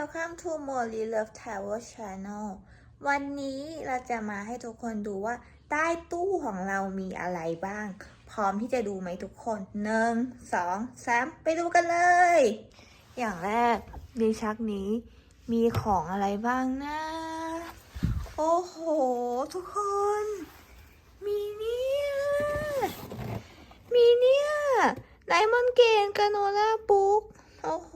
Welcome to Molly Love Travel Channel วันนี้เราจะมาให้ทุกคนดูว่า ใต้ตู้ของเรามีอะไรบ้าง พร้อมที่จะดูไหมทุกคนหนึ่งสองสามไปดูกันเลย อย่างแรกดีชักนี้มีของอะไรบ้างนะ โอ้โห ทุกคน มีเนี่ย มีเนี่ยไดมอนเกนกาโนล่าบุ๊กโอ้โห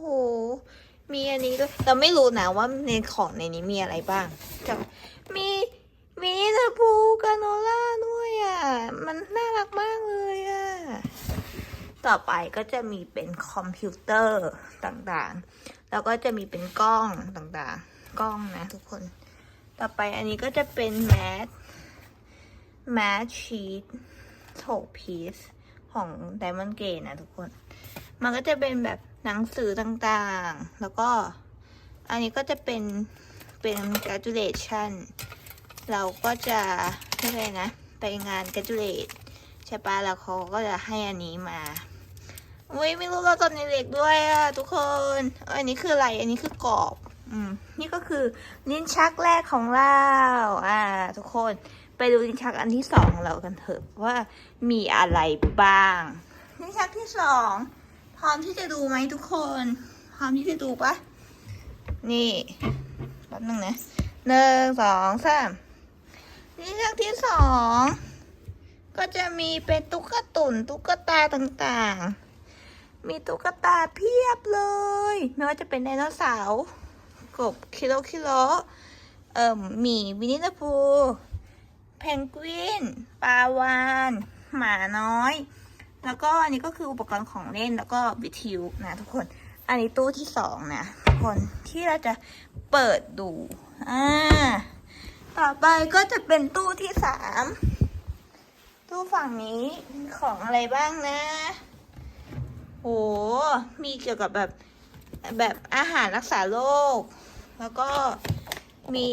มีอันนี้ด้วยเราไม่รู้นะว่าในของในนี้มีอะไรบ้างแต่มีมีตะพูกาโนล่าด้วยอะ มันน่ารักมากเลยอะ ต่อไปก็จะมีเป็นคอมพิวเตอร์ต่างๆ แล้วก็จะมีเป็นกล้องต่างๆ กล้องนะทุกคน ต่อไปอันนี้ก็จะเป็นแมส แมสชีตโถพีซของ Diamond g a นะทุกคน มันก็จะเป็นแบบ หนังสือต่างๆ แล้วก็อันนี้ก็จะเป็นเป็น graduation เราก็จะเรียกอะไรนะ ไปงาน graduate ใช่ปะแล้วเขาก็จะให้อันนี้มาอุ้ยไม่รู้เราตอนเด็กด้วยอะทุกคนอันนี้คืออะไร อันนี้คือกรอบอืมนี่ก็คือลิ้นชักแรกของเราอ่า ทุกคนไปดูลิ้นชักอันที่สองของเรากันเถอะว่ามีอะไรบ้างลิ้นชักที่สอง พร้อมที่จะดูไหมทุกคน พร้อมที่จะดูปะนี่แป๊บนึงนะหนึ่งสองสามนี่เรื่องที่สองก็จะมีเป็นตุ๊กตุนตุ๊กตาต่างๆ มีตุ๊กตาเพียบเลย ไม่ว่าจะเป็นไดโนเสาร์กบคิโลคิโลเอ่อหมีวินิลาพู เพนกวินปลาวาน หมาน้อย แล้วก็อันนี้ก็คืออุปกรณ์ของเล่นแล้วก็วิทยุนะทุกคน อันนี้ตู้ที่สองนะทุกคนที่เราจะเปิดดูอ่าต่อไปก็จะเป็นตู้ที่สามตู้ฝั่งนี้ของอะไรบ้างนะโหมีเกี่ยวกับแบบแบบอาหารรักษาโรคแล้วก็มี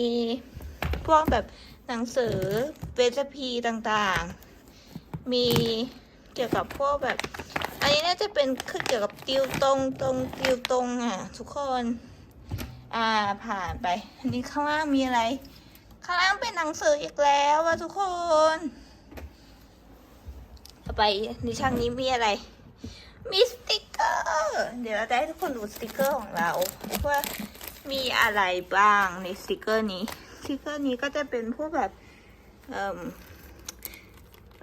พวกแบบหนังสือเวชพีต่างๆ มี กี่ยวกับพวกแบบ อันนี้น่าจะเป็นคือเกี่ยวกับติวตรงตรงติวตรงอะทุกคน อ่าผ่านไป อันนี้ข้างล่างมีอะไร ข้างล่างเป็นหนังสืออีกแล้วว่ะทุกคนต่อไปในช่างนี้มีอะไร มีสติกเกอร์ เดี๋ยวเราจะให้ทุกคนดูสติกเกอร์ของเราว่ามีอะไรบ้างในสติกเกอร์นี้สติกเกอร์นี้ก็จะเป็นพวกแบบเอ่ม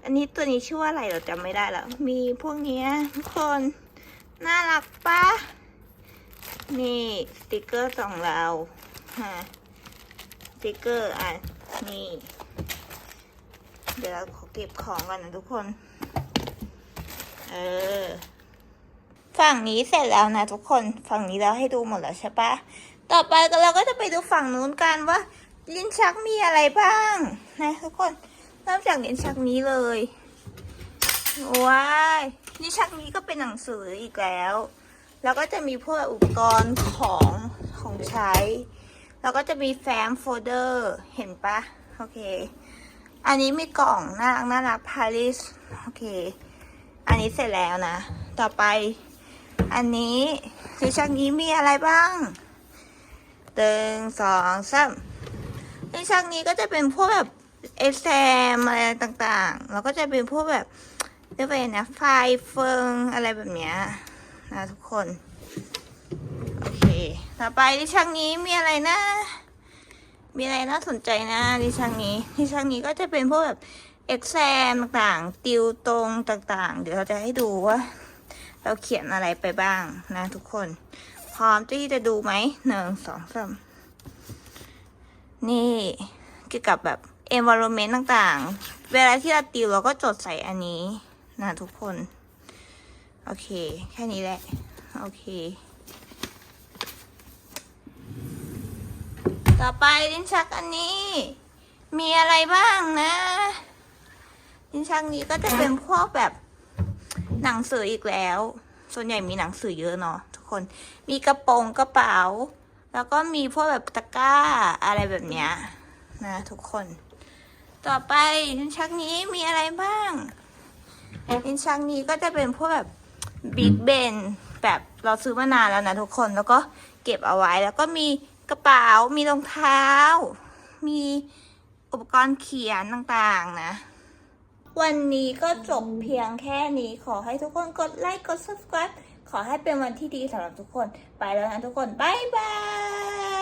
อันนี้ตัวนี้ชื่อว่าอะไรเราจำไม่ได้แล้ว มีพวกนี้ทุกคน น่ารักปะนี่สติกเกอร์ของเราฮะสติกเกอร์อะนี่ เดี๋ยวเราขอเก็บของก่อนนะทุกคน เออ ฝั่งนี้เสร็จแล้วนะทุกคน ฝั่งนี้เราให้ดูหมดแล้วใช่ปะ ต่อไปเราก็จะไปดูฝั่งนู้นกันว่า ลิ้นชักมีอะไรบ้าง นะทุกคน เริ่มจากลิ้นชักนี้เลย ว้ายลิ้นชักนี้ก็เป็นหนังสืออีกแล้ว แล้วก็จะมีพวกอุปกรณ์ของของใช้ แล้วก็จะมีแฟ้มโฟลเดอร์ เห็นปะ โอเค อันนี้มีกล่องน่ารักน่ารักพาริส โอเค อันนี้เสร็จแล้วนะ ต่อไป อันนี้ลิ้นชักนี้มีอะไรบ้างหนึ่งสองสามลิ้นชักนี้ก็จะเป็นพวกแบบ เอแซมอะไรต่างๆ แล้วก็จะเป็นพวกแบบเรียกว่าไงนะ ไฟเฟิงอะไรแบบเนี้ยนะทุกคน โอเค ต่อไปที่ช่างนี้มีอะไรนะ มีอะไรน่าสนใจนะที่ช่างนี้ที่ช่างนี้ก็จะเป็นพวกแบบเอ็กแซมต่างๆ ติวตรงต่างๆ เดี๋ยวเราจะให้ดูว่า เราเขียนอะไรไปบ้างนะทุกคน พร้อมที่จะดูไหมหนึ่งสองสามนี่เกี่ยวกับแบบ environment ต่างๆ เวลาที่เราติวเราก็จดใส่อันนี้นะทุกคน โอเค แค่นี้แหละ โอเค ต่อไปลิ้นชักอันนี้ มีอะไรบ้างนะ ลิ้นชักนี้ก็จะเป็นพวกแบบหนังสืออีกแล้ว ส่วนใหญ่มีหนังสือเยอะเนาะทุกคน มีกระโปรงกระเป๋า แล้วก็มีพวกแบบตะกร้าอะไรแบบเนี้ยนะทุกคน ต่อไปลิ้นชักนี้มีอะไรบ้างลิ้นชักนี้ก็จะเป็นพวกแบบบิ๊กเบนแบบเราซื้อมานานแล้วนะทุกคนแล้วก็เก็บเอาไว้แล้วก็มีกระเป๋า มีรองเท้า มีอุปกรณ์เขียนต่างๆนะ วันนี้ก็จบเพียงแค่นี้ ขอให้ทุกคนกดไลค์ กด subscribe ขอให้เป็นวันที่ดีสำหรับทุกคน ไปแล้วนะทุกคน บ๊ายบาย